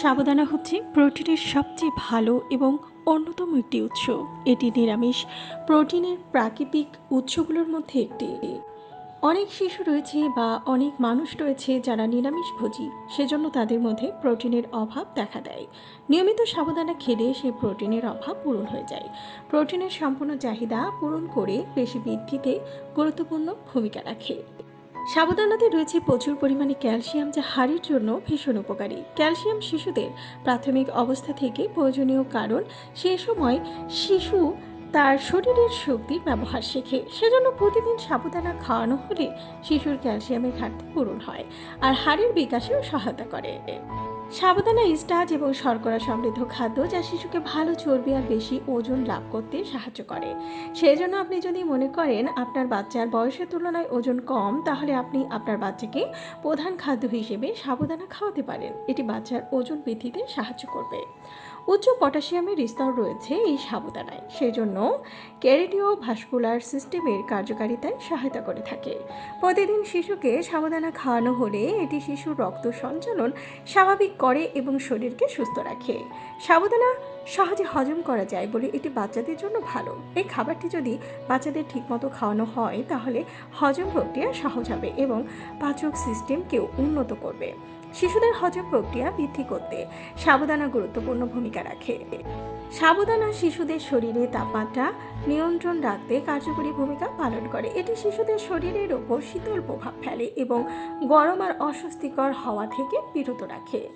সাবুদানা হচ্ছে প্রোটিনের সবচেয়ে ভালো এবং অন্যতম একটি উৎস। এটি নিরামিষ প্রোটিনের প্রাকৃতিক উৎসগুলোর মধ্যে একটি। অনেক শিশু রয়েছে বা অনেক মানুষ রয়েছে যারা নিরামিষ নিরামিষভোজী সেজন্য তাদের মধ্যে প্রোটিনের অভাব দেখা দেয়। নিয়মিত সাবধানা খেলে সেই প্রোটিনের অভাব পূরণ হয়ে যায়। প্রোটিনের সম্পূর্ণ চাহিদা পূরণ করে পেশি বৃদ্ধিতে গুরুত্বপূর্ণ ভূমিকা রাখে। সাবুদানাতে রয়েছে প্রচুর পরিমাণে ক্যালসিয়াম যা হাড়ের জন্য ভীষণ উপকারী। ক্যালসিয়াম শিশুদের প্রাথমিক অবস্থা থেকে প্রয়োজনীয় কারণ সে সময় শিশু তার শরীরের শক্তির ব্যবহার শেখে। সেজন্য প্রতিদিন সাবুদানা খাওয়ানো হলে শিশুর ক্যালসিয়ামের ঘাটতি পূরণ হয় আর হাড়ের বিকাশেও সহায়তা করে। সাবুদানা স্টাচ এবং শর্করা সমৃদ্ধ খাদ্য যা শিশুকে ভালো চর্বি আর বেশি ওজন লাভ করতে সাহায্য করে। সেই জন্য আপনি যদি মনে করেন আপনার বাচ্চার বয়সের তুলনায় ওজন কম, তাহলে আপনি আপনার বাচ্চাকে প্রধান খাদ্য হিসেবে সাবুদানা খাওয়াতে পারেন। এটি বাচ্চার ওজন বৃদ্ধিতে সাহায্য করবে। উচ্চ পটাশিয়ামের স্তর রয়েছে এই সাবুদানায় সেই জন্য ক্যারিডিও ভাস্কুলার সিস্টেমের কার্যকারিতায় সহায়তা করে থাকে। প্রতিদিন শিশুকে সাবুদানা খাওয়ানো হলে এটি শিশুর রক্ত সঞ্চালন স্বাভাবিক করে এবং শরীরকে সুস্থ রাখে। সাবুদানা সহজে হজম করা যায় বলে এটি বাচ্চাদের জন্য ভালো। এই খাবারটি যদি বাচ্চাদের ঠিকমতো খাওয়ানো হয়, তাহলে হজম প্রক্রিয়া সহজ হবে এবং পাচক সিস্টেমকেও উন্নত করবে। শিশুদের হজম প্রক্রিয়া বৃদ্ধি করতে সাবধানা গুরুত্বপূর্ণ ভূমিকা রাখে। সাবধানা শিশুদের শরীরে তাপমাত্রা নিয়ন্ত্রণ রাখতে কার্যকরী ভূমিকা পালন করে। এটি শিশুদের শরীরের ওপর শীতল প্রভাব ফেলে এবং গরম আর অস্বস্তিকর হওয়া থেকে বিরত রাখে।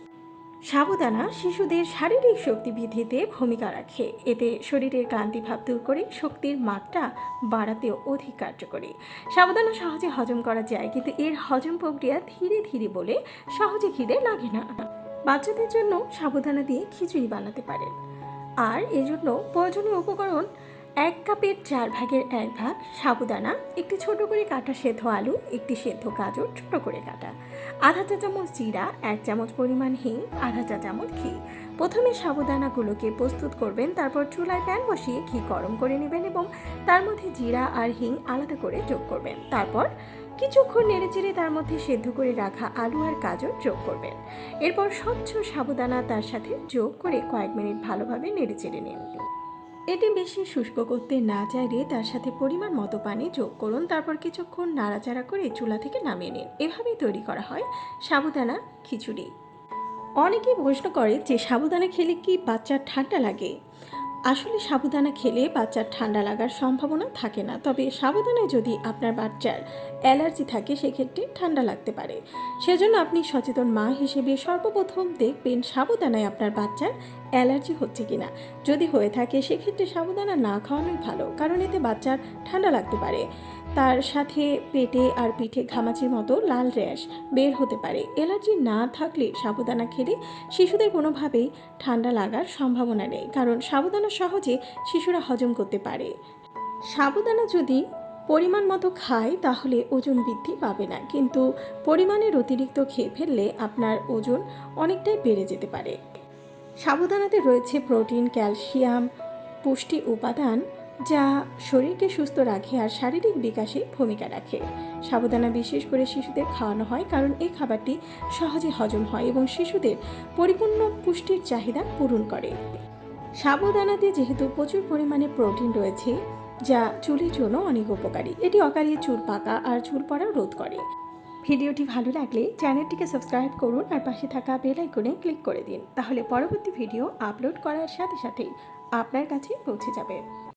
সাবুদানা শিশুদের শারীরিক শক্তি বৃদ্ধিতে ভূমিকা রাখে। এতে শরীরের ক্লান্তি ভাব দূর করে শক্তির মাত্রা বাড়াতেও অধিক কার্যকরী। সাবুদানা সহজে হজম করা যায়, কিন্তু এর হজম প্রক্রিয়া ধীরে ধীরে বলে সহজে খিদে লাগে না। বাচ্চাদের জন্য সাবুদানা দিয়ে খিচুড়ি বানাতে পারেন। আর এজন্য প্রয়োজনীয় উপকরণ এক কাপের চার ভাগের এক ভাগ সাবুদানা, একটি ছোট করে কাটা সেদ্ধ আলু, একটি সেদ্ধ গাজর ছোট করে কাটা। আধা চা চামচ জিরা, এক চামচ পরিমাণ হিং, আধা চা চামচ ঘি। প্রথমে সাবুদানাগুলোকে প্রস্তুত করবেন, তারপর চুলায় প্যান বসিয়ে ঘি গরম করে নেবেন এবং তার মধ্যে জিরা আর হিং আলাদা করে যোগ করবেন। তারপর কিছুক্ষণ নেড়েচেড়ে তার মধ্যে সেদ্ধ করে রাখা আলু আর গাজর যোগ করবেন। এরপর স্বচ্ছ সাবুদানা তার সাথে যোগ করে কয়েক মিনিট ভালোভাবে নেড়েচেড়ে নিন। এটি বেশি শুষ্ক করতে না চাইলে তার সাথে পরিমাণ মতো পানি যোগ করুন, তারপর কিছুক্ষণ নাড়াচাড়া করে চুলা থেকে নামিয়ে নিন। এভাবেই তৈরি করা হয়। সাবুদানা, খিচুড়ি। অনেকেই প্রশ্ন করে যে সাবুদানা খেলে কি বাচ্চার ঠান্ডা লাগে? আসলে সাবুদানা খেলে বাচ্চার ঠান্ডা লাগার সম্ভাবনা থাকে না। তবে সাবুদানায় যদি আপনার বাচ্চার অ্যালার্জি থাকে, সেক্ষেত্রে ঠান্ডা লাগতে পারে। সেজন্য আপনি সচেতন মা হিসেবে সর্বপ্রথম দেখবেন সাবুদানায় আপনার বাচ্চার অ্যালার্জি হচ্ছে কি না যদি হয়ে থাকে, সেক্ষেত্রে সাবুদানা না খাওয়ানোই ভালো, কারণ এতে বাচ্চার ঠান্ডা লাগতে পারে। তার সাথে পেটে আর পিঠে ঘামাচির মতো লাল র্যাশ বের হতে পারে। অ্যালার্জি না থাকলে সাবুদানা খেলে শিশুদের কোনোভাবেই ঠান্ডা লাগার সম্ভাবনা নেই, কারণ সাবুদানা সহজে শিশুরা হজম করতে পারে। সাবুদানা যদি পরিমাণ মতো খায়, তাহলে ওজন বৃদ্ধি পাবে না, কিন্তু পরিমাণের অতিরিক্ত খেয়ে ফেললে আপনার ওজন অনেকটাই বেড়ে যেতে পারে। সাবুদানাতে রয়েছে প্রোটিন, ক্যালসিয়াম, পুষ্টি উপাদান যা শরীরকে সুস্থ রাখে আর শারীরিক বিকাশে ভূমিকা রাখে। সাবুদানা বিশেষ করে শিশুদের খাওয়ানো হয় কারণ এই খাবারটি সহজে হজম হয় এবং শিশুদের পরিপূর্ণ পুষ্টির চাহিদা পূরণ করে। সাবুদানাতে যেহেতু প্রচুর পরিমাণে প্রোটিন রয়েছে, যা চুলের জন্য অনেক উপকারী। এটি অকালে চুল পাকা আর চুল পড়া রোধ করে। ভিডিওটি ভালো লাগলে চ্যানেলটিকে সাবস্ক্রাইব করুন আর পাশে থাকা বেল আইকনে ক্লিক করে দিন। তাহলে পরবর্তী ভিডিও আপলোড করার সাথে সাথেই আপনার কাছে পৌঁছে যাবে।